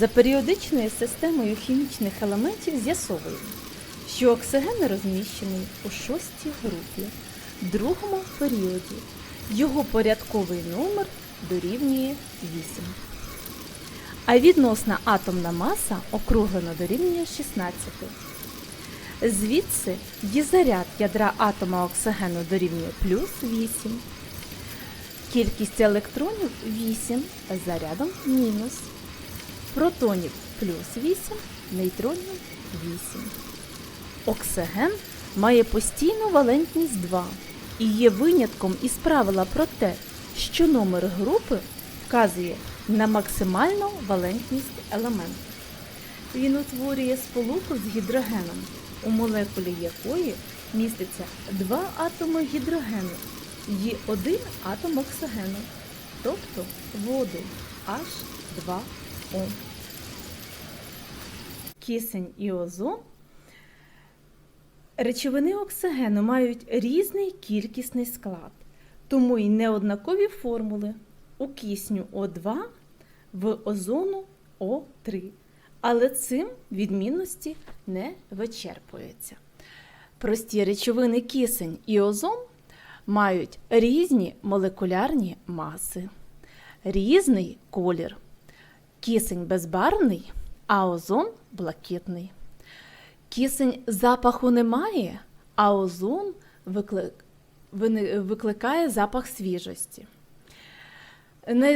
За періодичною системою хімічних елементів з'ясовуємо, що оксиген розміщений у шостій групі, другому періоді. Його порядковий номер дорівнює 8. А відносна атомна маса округлено дорівнює 16. Звідси дізаряд ядра атома оксигену дорівнює плюс 8. Кількість електронів 8, зарядом мінус. Протонів плюс 8, нейтронів 8. Оксиген має постійну валентність 2 і є винятком із правила про те, що номер групи вказує на максимальну валентність елементу. Він утворює сполуку з гідрогеном, у молекулі якої міститься два атоми гідрогену і один атом оксигену, тобто воду H2O. Кисень і озон Речовини оксигену мають різний кількісний склад, тому й неоднакові формули у кисню О2 в озону О3. Але цим відмінності не вичерпуються. Прості речовини кисень і озон мають різні молекулярні маси, різний колір. Кисень безбарвний, а озон блакитний. Кисень запаху не має, а озон викликає запах свіжості.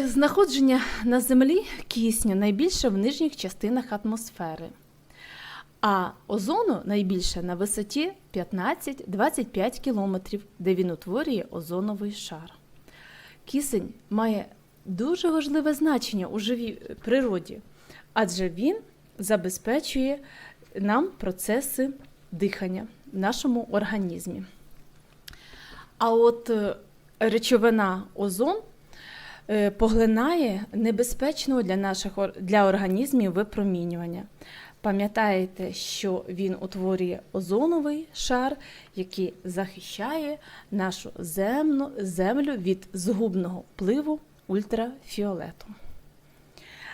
Знаходження на землі кисню найбільше в нижніх частинах атмосфери, а озону найбільше на висоті 15-25 км, де він утворює озоновий шар. Кисень має дуже важливе значення у живій природі, адже він забезпечує нам процеси дихання в нашому організмі. А от е, речовина озон е, поглинає небезпечного для наших для організмів випромінювання. Пам'ятаєте, що він утворює озоновий шар, який захищає нашу землю від згубного впливу ультрафіолету.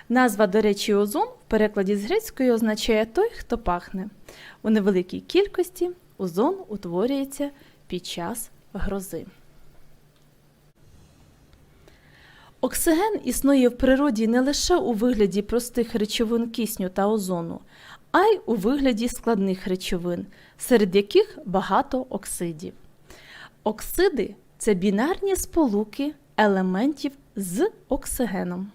Назва, до речі, озон в перекладі з грецької означає той, хто пахне. У невеликій кількості озон утворюється під час грози. Оксиген існує в природі не лише у вигляді простих речовин кисню та озону, а й у вигляді складних речовин, серед яких багато оксидів. Оксиди це бінарні сполуки елементів з оксигеном.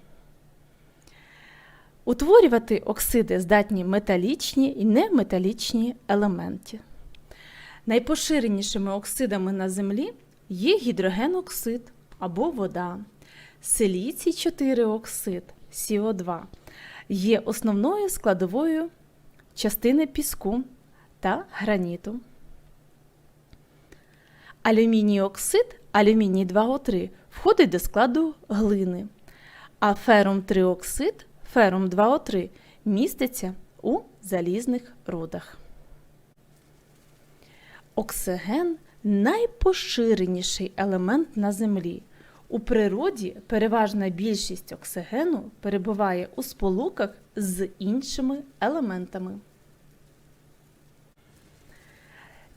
Утворювати оксиди здатні металічні і неметалічні елементи. Найпоширенішими оксидами на Землі є гідрогеноксид або вода, силіцій 4 оксид СО2 є основною складовою частини піску та граніту. Алюміній оксид алюміній 2О3 входить до складу глини, а ферум 3 оксид ферум 2О3 міститься у залізних рудах. Оксиген найпоширеніший елемент на Землі. У природі переважна більшість оксигену перебуває у сполуках з іншими елементами.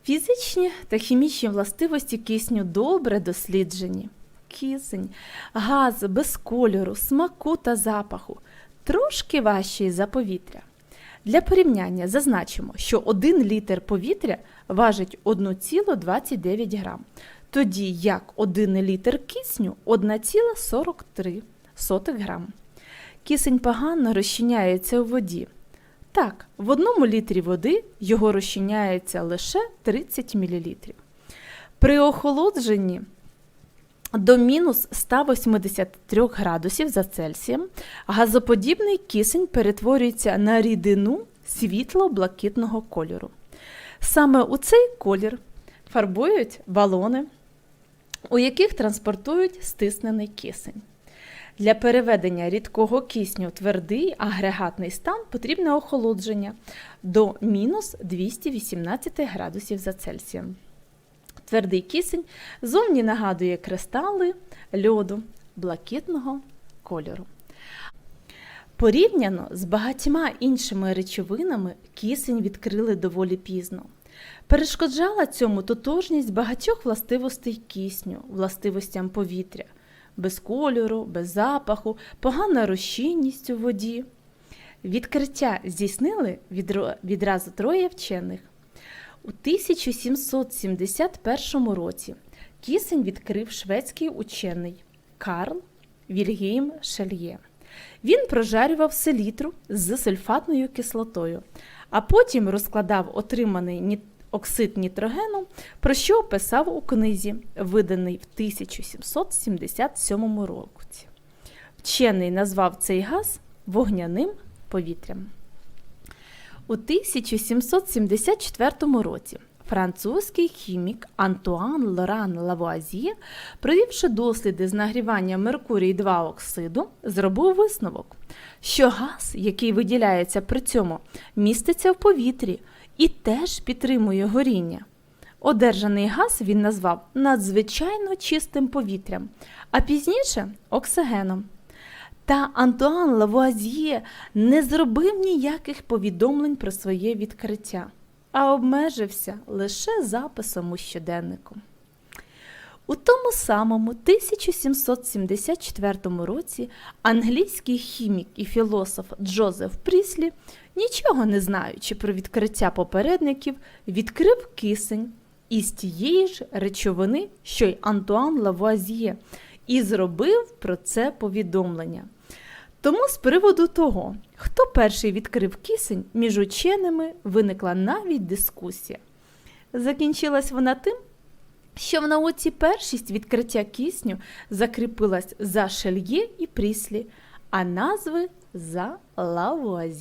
Фізичні та хімічні властивості кисню добре досліджені. Кисень, газ без кольору, смаку та запаху трошки важчий за повітря. Для порівняння зазначимо, що 1 літр повітря важить 1,29 грам, тоді як 1 літр кисню 1,43 грам. Кисень погано розчиняється у воді. Так, в одному літрі води його розчиняється лише 30 мл. При охолодженні до мінус 183 градусів за Цельсієм газоподібний кисень перетворюється на рідину світло-блакитного кольору. Саме у цей колір фарбують балони, у яких транспортують стиснений кисень. Для переведення рідкого кисню твердий агрегатний стан потрібне охолодження до мінус 218 градусів за Цельсієм. Твердий кисень зовні нагадує кристали льоду блакитного кольору. Порівняно з багатьма іншими речовинами кисень відкрили доволі пізно. Перешкоджала цьому тотожність багатьох властивостей кисню, властивостям повітря, без кольору, без запаху, погана розчинність у воді. Відкриття здійснили відразу троє вчених. У 1771 році кисень відкрив шведський учений Карл Вільгейм Шельє. Він прожарював селітру з сульфатною кислотою, а потім розкладав отриманий оксид нітрогену, про що писав у книзі, виданий в 1777 році. Вчений назвав цей газ вогняним повітрям. У 1774 році французький хімік Антуан Лоран Лавуазьє, провівши досліди з нагрівання Меркурій 2 оксиду, зробив висновок, що газ, який виділяється при цьому, міститься в повітрі і теж підтримує горіння. Одержаний газ він назвав надзвичайно чистим повітрям, а пізніше оксигеном. Та Антуан Лавуазьє не зробив ніяких повідомлень про своє відкриття, а обмежився лише записом у щоденнику. У тому самому 1774 році англійський хімік і філософ Джозеф Пріслі, нічого не знаючи про відкриття попередників, відкрив кисень із тієї ж речовини, що й Антуан Лавуазьє, і зробив про це повідомлення. Тому з приводу того, хто перший відкрив кисень, між ученими виникла навіть дискусія. Закінчилась вона тим, що в науці першість відкриття кисню закріпилась за Шельє і Пріслі, а назви за Лавуазі.